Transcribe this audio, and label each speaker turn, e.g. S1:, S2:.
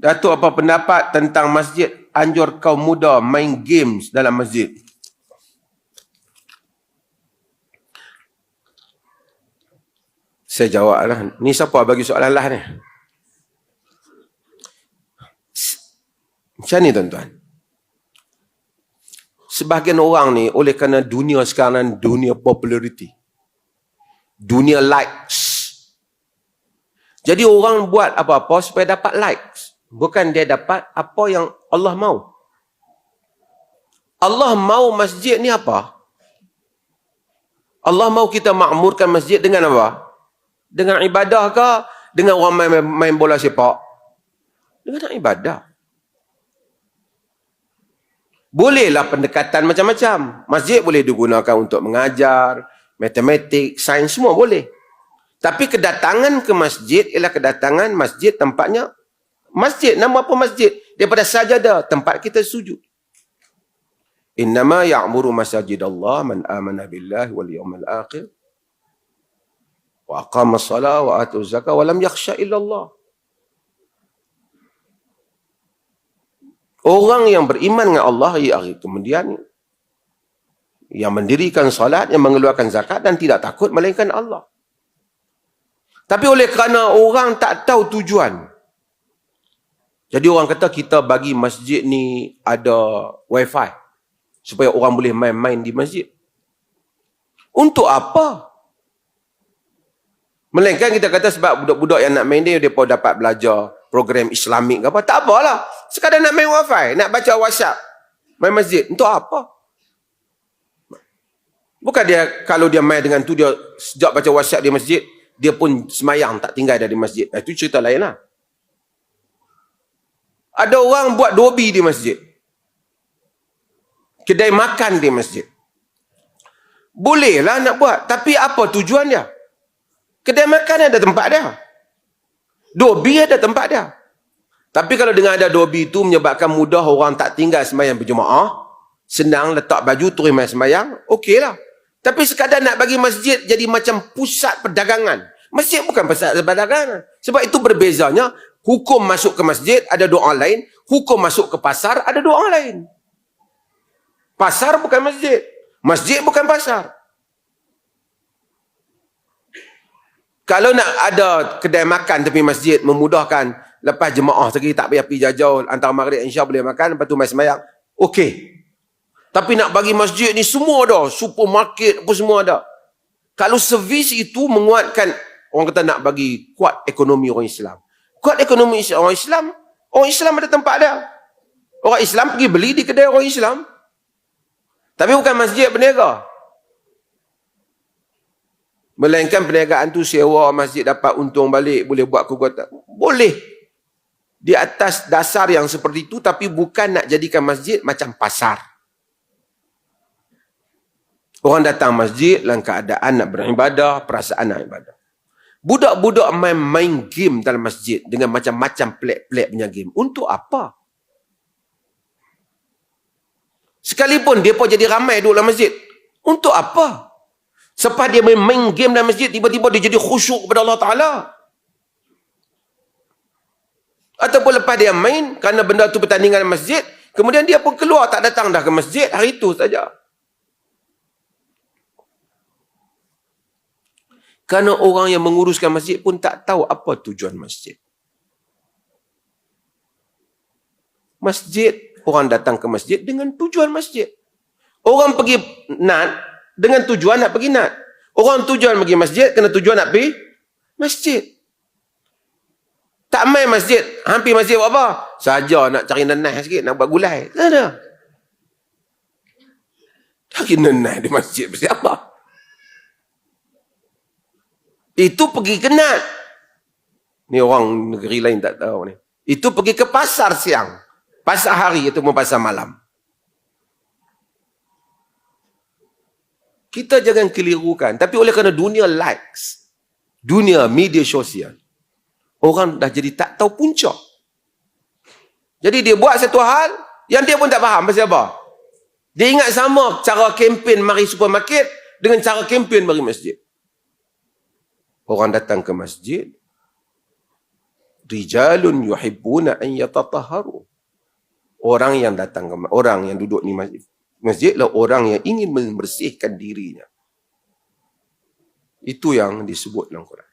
S1: Datuk apa pendapat tentang masjid anjur kaum muda main games dalam masjid? Saya jawab lah. Ni siapa bagi soalan lah ni? Macam ni tuan-tuan. Sebahagian orang ni oleh kerana dunia sekarang dunia populariti. Dunia likes. Jadi orang buat apa-apa supaya dapat likes. Bukan dia dapat apa yang Allah mau. Allah mau masjid ni apa? Allah mau kita makmurkan masjid dengan apa? Dengan ibadah ke? Dengan orang main, main bola sepak? Dengan ibadah. Bolehlah pendekatan macam-macam. Masjid boleh digunakan untuk mengajar, matematik, sains, semua boleh. Tapi kedatangan ke masjid ialah kedatangan masjid tempatnya masjid. Nama apa masjid? Daripada sajadah tempat kita sujud. Innama ya'muru masajid Allah man amana billahi wal yawmal akhir wa aqama salat wa atu zakat wa lam yakhsha illa Allah. Orang yang beriman dengan Allah ya kemudian yang mendirikan salat, yang mengeluarkan zakat dan tidak takut melainkan Allah. Tapi oleh kerana orang tak tahu tujuan. Jadi orang kata kita bagi masjid ni ada wifi. Supaya orang boleh main-main di masjid. Untuk apa? Melainkan kita kata sebab budak-budak yang nak main dia, dia pun dapat belajar program Islamik ke apa. Tak apalah. Sekadar nak main wifi, nak baca WhatsApp. Main masjid. Untuk apa? Bukan dia, kalau dia main dengan tu, dia sejak baca WhatsApp di masjid, dia pun semayang tak tinggal dari masjid. Itu cerita lain lah. Ada orang buat dobi di masjid. Kedai makan di masjid. Bolehlah nak buat. Tapi apa tujuan dia? Kedai makan ada tempat dia. Dobi ada tempat dia. Tapi kalau dengan ada dobi itu menyebabkan mudah orang tak tinggal semayang berjemaah, senang letak baju turun main semayang, okeylah. Tapi sekadar nak bagi masjid jadi macam pusat perdagangan. Masjid bukan pusat perdagangan. Sebab itu berbezanya, hukum masuk ke masjid ada doa lain, hukum masuk ke pasar ada doa lain. Pasar bukan masjid. Masjid bukan pasar. Kalau nak ada kedai makan tepi masjid memudahkan lepas jemaah sekali tak payah pergi jauh antara maghrib insya boleh makan lepas tu mai semayang. Okey. Tapi nak bagi masjid ni semua ada, supermarket apa semua ada. Kalau servis itu menguatkan orang kata nak bagi kuat ekonomi orang Islam. Kuat ekonomi orang Islam, orang Islam ada tempat dia. Orang Islam pergi beli di kedai orang Islam. Tapi bukan masjid berniaga. Melainkan perniagaan tu sewa masjid dapat untung balik, boleh buat kekuatan. Boleh. Di atas dasar yang seperti itu, tapi bukan nak jadikan masjid macam pasar. Orang datang masjid dalam keadaan nak beribadah, perasaan nak ibadah. Budak-budak main, main game dalam masjid dengan macam-macam pelik-pelik punya game. Untuk apa? Sekalipun dia pun jadi ramai duduk dalam masjid. Untuk apa? Sebab dia main, main game dalam masjid, tiba-tiba dia jadi khusyuk kepada Allah Ta'ala. Ataupun lepas dia main, kerana benda tu pertandingan masjid, kemudian dia pun keluar, tak datang dah ke masjid, hari itu saja. Kerana orang yang menguruskan masjid pun tak tahu apa tujuan masjid. Masjid, orang datang ke masjid dengan tujuan masjid. Orang pergi nak dengan tujuan nak pergi nat. Orang tujuan pergi masjid, kena tujuan nak pergi masjid. Tak main masjid. Hampir masjid buat apa? Saja nak cari nenah sikit, nak buat gulai. Tak ada. Cari nenah di masjid. Siapa? Itu pergi ke nat. Ni orang negeri lain tak tahu ni. Itu pergi ke pasar siang. Pasar hari itu mau pasar malam. Kita jangan kelirukan. Tapi oleh kerana dunia likes, dunia media sosial, orang dah jadi tak tahu puncak. Jadi dia buat satu hal yang dia pun tak faham pasal apa. Dia ingat sama cara kempen mari supermarket dengan cara kempen mari masjid. Orang datang ke masjid, Rijalun yuhibbuna an yatatahharu. Orang yang datang ke orang yang duduk di masjid, masjidlah orang yang ingin membersihkan dirinya. Itu yang disebut dalam Quran.